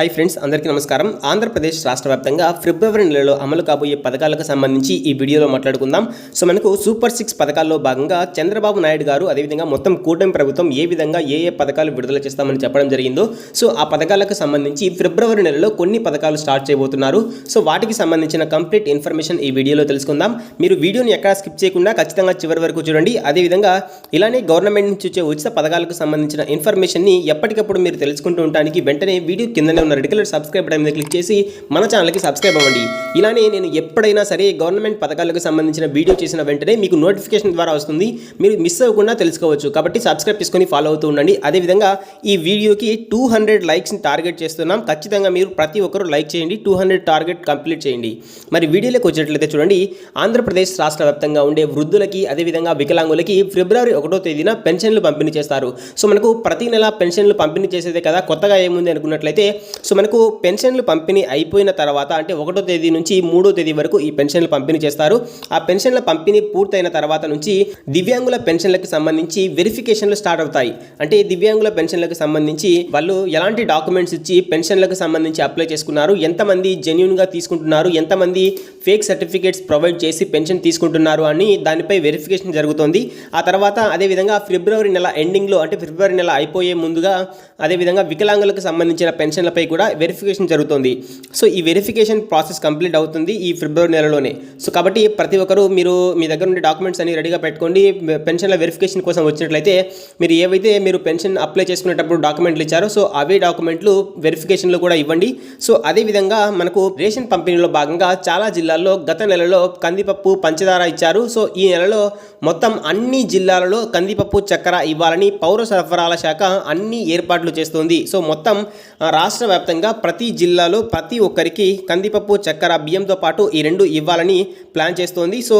Hi friends అందరికీ నమస్కారం. ఆంధ్రప్రదేశ్ రాష్ట్ర వ్యాప్తంగా ఫిబ్రవరి నెలలో అమలు కాబోయే పథకాలకు సంబంధించి ఈ వీడియోలో మాట్లాడుకుందాం. సో మనకు సూపర్ సిక్స్ పథకాల్లో భాగంగా చంద్రబాబు నాయుడు గారు అదేవిధంగా మొత్తం కూటమి ప్రభుత్వం ఏ విధంగా ఏ ఏ పథకాలు విడుదల చేస్తామని చెప్పడం జరిగిందో సో ఆ పథకాలకు సంబంధించి ఫిబ్రవరి నెలలో కొన్ని పథకాలు స్టార్ట్ చేయబోతున్నారు. సో వాటికి సంబంధించిన కంప్లీట్ ఇన్ఫర్మేషన్ ఈ వీడియోలో తెలుసుకుందాం. మీరు వీడియోని ఎక్కడ స్కిప్ చేయకుండా ఖచ్చితంగా చివరి వరకు చూడండి. అదేవిధంగా ఇలానే గవర్నమెంట్ నుంచి వచ్చే ఉచిత పథకాలకు సంబంధించిన ఇన్ఫర్మేషన్ని ఎప్పటికప్పుడు మీరు తెలుసుకుంటూ ఉండడానికి వెంటనే వీడియో కిందనే ఉన్న రెడ్ కలర్ సబ్స్క్రైబ్ బటన్ మీద క్లిక్ చేసి మన ఛానల్కి సబ్స్క్రైబ్ అవ్వండి. ఇలానే నేను ఎప్పుడైనా సరే గవర్నమెంట్ పథకాలకు సంబంధించిన వీడియో చేసిన వెంటనే మీకు నోటిఫికేషన్ ద్వారా వస్తుంది. మీరు మిస్ అవ్వకుండా తెలుసుకోవచ్చు. కాబట్టి సబ్స్క్రైబ్ చేసుకొని ఫాలో అవుతూ ఉండండి. అదేవిధంగా ఈ వీడియోకి టూ హండ్రెడ్ లైక్స్ని టార్గెట్ చేస్తున్నాం. ఖచ్చితంగా మీరు ప్రతి ఒక్కరూ లైక్ చేయండి. టూ హండ్రెడ్ టార్గెట్ కంప్లీట్ చేయండి. మరి వీడియోలోకి వచ్చినట్లయితే చూడండి. ఆంధ్రప్రదేశ్ రాష్ట్ర వ్యాప్తంగా ఉండే వృద్ధులకి అదేవిధంగా వికలాంగులకి ఫిబ్రవరి ఒకటో తేదీన పెన్షన్లు పంపిణీ చేస్తారు. సో మనకు ప్రతి నెల పెన్షన్లు పంపిణీ చేసేదే కదా. కొత్తగా ఏముంది అనుకున్నట్లయితే సో మనకు పెన్షన్లు పంపిణీ అయిపోయిన తర్వాత అంటే ఒకటో తేదీ నుంచి మూడో తేదీ వరకు ఈ పెన్షన్లు పంపిణీ చేస్తారు. ఆ పెన్షన్ల పంపిణీ పూర్తయిన తర్వాత నుంచి దివ్యాంగుల పెన్షన్లకు సంబంధించి వెరిఫికేషన్లు స్టార్ట్ అవుతాయి. అంటే దివ్యాంగుల పెన్షన్లకు సంబంధించి వాళ్ళు ఎలాంటి డాక్యుమెంట్స్ ఇచ్చి పెన్షన్లకు సంబంధించి అప్లై చేసుకున్నారు ఎంతమంది జెన్యున్గా తీసుకుంటున్నారు ఎంతమంది ఫేక్ సర్టిఫికేట్స్ ప్రొవైడ్ చేసి పెన్షన్ తీసుకుంటున్నారు అని దానిపై వెరిఫికేషన్ జరుగుతోంది. ఆ తర్వాత అదేవిధంగా ఫిబ్రవరి నెల ఎండింగ్లో అంటే ఫిబ్రవరి నెల అయిపోయే ముందుగా అదేవిధంగా వికలాంగులకు సంబంధించిన పెన్షన్లపై కూడా వెరిఫికేషన్ జరుగుతుంది. సో ఈ వెరిఫికేషన్ ప్రాసెస్ కంప్లీట్ అవుతుంది ఈ ఫిబ్రవరి నెలలోనే. సో కాబట్టి ప్రతి ఒక్కరూ మీరు మీ దగ్గర ఉండే డాక్యుమెంట్స్ అన్ని రెడీగా పెట్టుకోండి. పెన్షన్ల వెరిఫికేషన్ కోసం వచ్చినట్లయితే మీరు ఏవైతే మీరు పెన్షన్ అప్లై చేసుకునేటప్పుడు డాక్యుమెంట్లు ఇచ్చారో సో అవే డాక్యుమెంట్లు వెరిఫికేషన్లో కూడా ఇవ్వండి. సో అదేవిధంగా మనకు రేషన్ పంపిణీలో భాగంగా చాలా జిల్లాల్లో గత నెలలో కందిపప్పు పంచదార ఇచ్చారు. సో ఈ నెలలో మొత్తం అన్ని జిల్లాలలో కందిపప్పు చక్కెర ఇవ్వాలని పౌర సరఫరాల శాఖ అన్ని ఏర్పాట్లు చేస్తుంది. సో మొత్తం రాష్ట్ర వ్యాప్తంగా ప్రతి జిల్లాలో ప్రతి ఒక్కరికి కందిపప్పు చక్కెర బియ్యంతో పాటు ఈ రెండు ఇవ్వాలని ప్లాన్ చేస్తోంది. సో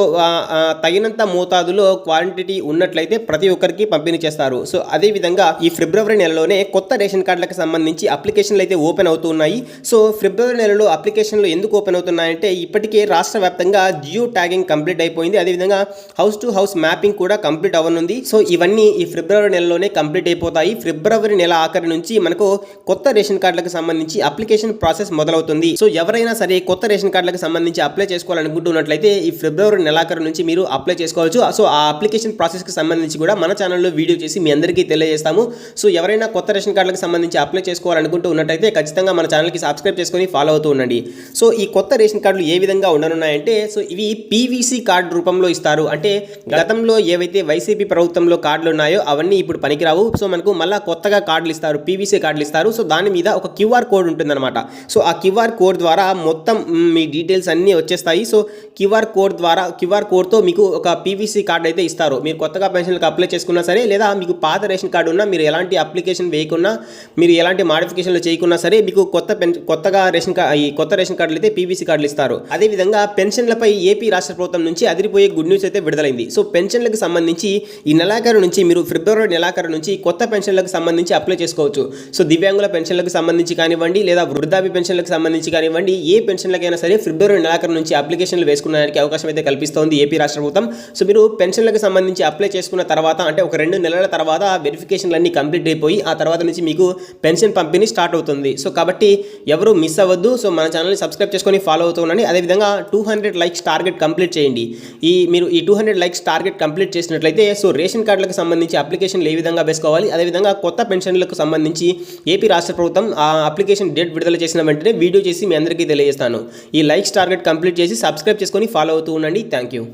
తగినంత మోతాదులో క్వాంటిటీ ఉన్నట్లయితే ప్రతి ఒక్కరికి పంపిణీ చేస్తారు. సో అదేవిధంగా ఈ ఫిబ్రవరి నెలలోనే కొత్త రేషన్ కార్డులకు సంబంధించి అప్లికేషన్లు అయితే ఓపెన్ అవుతున్నాయి. సో ఫిబ్రవరి నెలలో అప్లికేషన్లు ఎందుకు ఓపెన్ అవుతున్నాయంటే ఇప్పటికే రాష్ట్ర వ్యాప్తంగా జియో ట్యాగింగ్ కంప్లీట్ అయిపోయింది. అదేవిధంగా హౌస్ టు హౌస్ మ్యాపింగ్ కూడా కంప్లీట్ అవ్వనుంది. సో ఇవన్నీ ఈ ఫిబ్రవరి నెలలోనే కంప్లీట్ అయిపోతాయి. ఫిబ్రవరి నెల ఆఖరి నుంచి మనకు కొత్త రేషన్ కార్డులకు సంబంధించి అప్లికేషన్ ప్రాసెస్ మొదలవుతుంది. సో ఎవరైనా సరే కొత్త రేషన్ కార్డులకు సంబంధించి అప్లై చేసుకోవాలనుకుంటున్నట్లయితే ఈ ఫిబ్రవరి నెలాఖరు నుంచి మీరు అప్లై చేసుకోవచ్చు. సో ఆ అప్లికేషన్ ప్రాసెస్కి సంబంధించి కూడా మన ఛానల్లో వీడియో చేసి మీ అందరికీ తెలియజేస్తాము. సో ఎవరైనా కొత్త రేషన్ కార్డులకు సంబంధించి అప్లై చేసుకోవాలనుకుంటూ ఉన్నట్టయితే ఖచ్చితంగా మన ఛానల్కి సబ్స్క్రైబ్ చేసుకొని ఫాలో అవుతూ ఉండండి. సో ఈ కొత్త రేషన్ కార్డులు ఏ విధంగా ఉండనున్నాయంటే సో ఇవి పీవీసీ కార్డు రూపంలో ఇస్తారు. అంటే గతంలో ఏవైతే వైసీపీ ప్రభుత్వంలో కార్డులు ఉన్నాయో అవన్నీ ఇప్పుడు పనికిరావు. సో మనకు మళ్ళీ కొత్తగా కార్డులు ఇస్తారు పీవీసీ కార్డులు ఇస్తారు. సో దాని మీద ఒక క్యూఆర్ కోడ్ ఉంటుందన్నమాట. సో ఆ క్యూఆర్ కోడ్ ద్వారా మొత్తం మీ డీటెయిల్స్ అన్నీ వచ్చేస్తాయి. సో క్యూఆర్ కోడ్ ద్వారా క్యూఆర్ కోడ్తో మీకు ఒక పీవీసీ కార్డు అయితే ఇస్తారు. మీరు కొత్తగా పెన్షన్లకు అప్లై చేసుకున్నా సరే లేదా మీకు పాత రేషన్ కార్డు ఉన్నా మీరు ఎలాంటి అప్లికేషన్ వేయకున్నా మీరు ఎలాంటి మాడిఫికేషన్లు చేయకున్నా సరే మీకు కొత్త పెన్ కొత్తగా రేషన్ కార్డు ఈ కొత్త రేషన్ కార్డులు అయితే పీవీసీ కార్డులు ఇస్తారు. అదేవిధంగా పెన్షన్లపై ఏపీ రాష్ట్ర ప్రభుత్వం నుంచి అదిరిపోయే గుడ్ న్యూస్ అయితే విడుదలైంది. సో పెన్షన్లకు సంబంధించి ఈ నెలాఖరు నుంచి మీరు ఫిబ్రవరి నెలాఖరు నుంచి కొత్త పెన్షన్లకు సంబంధించి అప్లై చేసుకోవచ్చు. సో దివ్యాంగుల పెన్షన్లకు సంబంధించి కానివ్వండి లేదా వృద్ధాప్య పెన్షన్లకు సంబంధించి కానివ్వండి ఏ పెన్షన్లకైనా సరే ఫిబ్రవరి నెలాఖరు నుంచి అప్లికేషన్లు వేసుకునేదానికి అవకాశం అయితే కల్పిస్తోంది ఏపీ రాష్ట్ర ప్రభుత్వం. సో మీరు పెన్షన్లకు సంబంధించి అప్లై చేసుకున్న తర్వాత అంటే ఒక రెండు నెలల తర్వాత వెరిఫికేషన్లన్నీ కంప్లీట్ అయిపోయి ఆ తర్వాత నుంచి మీకు పెన్షన్ పంపిణీ స్టార్ట్ అవుతుంది. సో కాబట్టి ఎవరు మిస్ అవ్వద్దు. సో మన ఛానల్ని సబ్స్క్రైబ్ చేసుకొని ఫాలో అవుతూ ఉండండి. అదేవిధంగా two hundred likes target complete చేయండి. ఈ మీరు ఈ two hundred likes target complete చేసినట్లయితే సో రేషన్ కార్డులకు సంబంధించి అప్లికేషన్లు ఏ విధంగా వేసుకోవాలి? అదేవిధంగా కొత్త పెన్షన్లకు సంబంధించి ఏపీ రాష్ట్ర ప్రభుత్వం అప్లికేషన్ డేట్ విడుదల చేసిన వెంటనే వీడియో చేసి మీ అందరికీ తెలియజేస్తాను. ఈ లైక్స్ టార్గెట్ కంప్లీట్ చేసి సబ్స్క్రైబ్ చేసుకొని ఫాలో అవుతూ ఉండండి. Thank you